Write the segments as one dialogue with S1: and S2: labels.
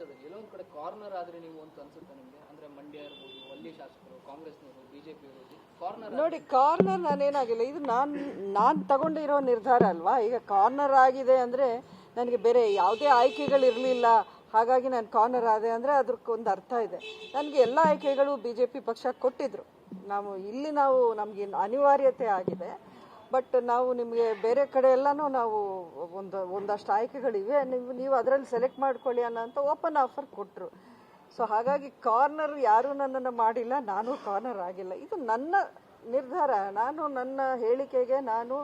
S1: ಜಾತಕದಲ್ಲಿ ಎಲ್ಲೋ ಒಂದ್ ಕಡೆ ಕಾರ್ನರ್ ಆದ್ರೆ ನೀವು ಅಂತ ಅನ್ಸುತ್ತೆ ನಿಮ್ಗೆ? ಅಂದ್ರೆ ಮಂಡ್ಯ ಇರ್ಬೋದು, ಅಲ್ಲಿ ಶಾಸಕರು, ಕಾಂಗ್ರೆಸ್ನವರು, ಬಿಜೆಪಿ ಇರ್ಬೋದು ಕಾರ್ನರ್
S2: ನೋಡಿ ಕಾರ್ನರ್ ನಾನೇನಾಗಿಲ್ಲ. ಇದು ನಾನು ನಾನು ತಗೊಂಡಿರೋ ನಿರ್ಧಾರ ಅಲ್ವಾ? ಈಗ ಕಾರ್ನರ್ ಆಗಿದೆ ಅಂದ್ರೆ ನನಗೆ ಬೇರೆ ಯಾವುದೇ ಆಯ್ಕೆಗಳಿರಲಿಲ್ಲ. ಹಾಗಾಗಿ ನಾನು ಕಾರ್ನರ್ ಆದೆ ಅಂದರೆ ಅದಕ್ಕೊಂದು ಅರ್ಥ ಇದೆ. ನನಗೆ ಎಲ್ಲ ಆಯ್ಕೆಗಳು ಬಿ ಜೆ ಪಿ ಪಕ್ಷ ಕೊಟ್ಟಿದ್ರು. ನಾವು, ಇಲ್ಲಿ ನಾವು ನಮಗೆ ಅನಿವಾರ್ಯತೆ ಆಗಿದೆ. ಬಟ್ ನಾವು ನಿಮಗೆ ಬೇರೆ ಕಡೆ ಎಲ್ಲನೂ ನಾವು ಒಂದು, ಒಂದಷ್ಟು ಆಯ್ಕೆಗಳಿವೆ. ನೀವು ನೀವು ಅದರಲ್ಲಿ ಸೆಲೆಕ್ಟ್ ಮಾಡ್ಕೊಳ್ಳಿ ಅನ್ನೋ ಅಂತ ಓಪನ್ ಆಫರ್ ಕೊಟ್ಟರು ಸೊ ಹಾಗಾಗಿ ಕಾರ್ನರ್ ಯಾರೂ ನನ್ನನ್ನು ಮಾಡಿಲ್ಲ, ನಾನು ಕಾರ್ನರ್ ಆಗಿಲ್ಲ. ಇದು ನನ್ನ ನಿರ್ಧಾರ. ನಾನು ನನ್ನ ಹೇಳಿಕೆಗೆ ನಾನು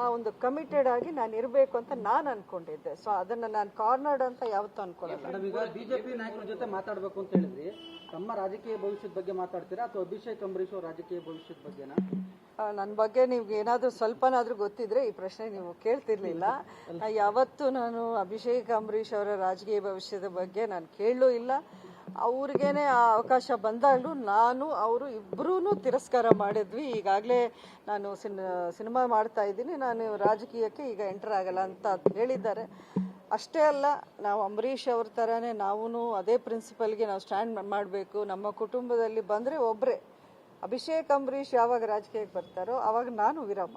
S2: ಆ ಒಂದು ಕಮಿಟೆಡ್ ಆಗಿ ನಾನು ಇರಬೇಕು ಅಂತ ನಾನು ಅನ್ಕೊಂಡಿದ್ದೆ. ಸೊ ಅದನ್ನ ನಾನು ಕಾರ್ನರ್ಡ್ ಅಂತ ಯಾವತ್ತೂ ಅನ್ಕೊಳ್ಳಲ್ಲ.
S3: ಬಿಜೆಪಿ ನಾಯಕರ ಜೊತೆ ಮಾತಾಡಬೇಕು ಅಂತ ಹೇಳಿದ್ರಿ. ತಮ್ಮ ರಾಜಕೀಯ ಭವಿಷ್ಯದ ಬಗ್ಗೆ ಮಾತಾಡ್ತೀರಾ? ಅಥವಾ ಅಭಿಷೇಕ್ ಅಂಬರೀಶ್ ಅವ್ರ ರಾಜಕೀಯ ಭವಿಷ್ಯದ ಬಗ್ಗೆನಾ?
S2: ನನ್ನ ಬಗ್ಗೆ ನಿಮ್ಗೆ ಏನಾದರೂ ಸ್ವಲ್ಪನಾದ್ರೂ ಗೊತ್ತಿದ್ರೆ ಈ ಪ್ರಶ್ನೆ ನೀವು ಕೇಳ್ತಿರ್ಲಿಲ್ಲ. ಯಾವತ್ತು ನಾನು ಅಭಿಷೇಕ್ ಅಂಬರೀಷ್ ಅವರ ರಾಜಕೀಯ ಭವಿಷ್ಯದ ಬಗ್ಗೆ ನಾನು ಕೇಳಲೂ ಇಲ್ಲ. ಅವ್ರಿಗೇನೆ ಆ ಅವಕಾಶ ಬಂದಾಗಲೂ ನಾನು, ಅವರು ಇಬ್ಬರೂ ತಿರಸ್ಕಾರ ಮಾಡಿದ್ವಿ. ಈಗಾಗಲೇ ನಾನು ಸಿನ್, ಸಿನಿಮಾ ಮಾಡ್ತಾ ಇದ್ದೀನಿ. ನಾನು ರಾಜಕೀಯಕ್ಕೆ ಈಗ ಎಂಟರ್ ಆಗಲ್ಲ ಅಂತ ಹೇಳಿದ್ದಾರೆ. ಅಷ್ಟೇ ಅಲ್ಲ, ನಾವು ಅಂಬರೀಷ್ ಅವ್ರ ಥರನೇ ನಾವೂ ಅದೇ ಪ್ರಿನ್ಸಿಪಲ್ಗೆ ನಾವು ಸ್ಟ್ಯಾಂಡ್ ಮಾಡಬೇಕು. ನಮ್ಮ ಕುಟುಂಬದಲ್ಲಿ ಬಂದರೆ ಒಬ್ಬರೇ ಅಭಿಷೇಕ್ ಅಂಬರೀಷ್ ಯಾವಾಗ ರಾಜಕೀಯಕ್ಕೆ ಬರ್ತಾರೋ ಆವಾಗ ನಾನು ವಿರಾಮ.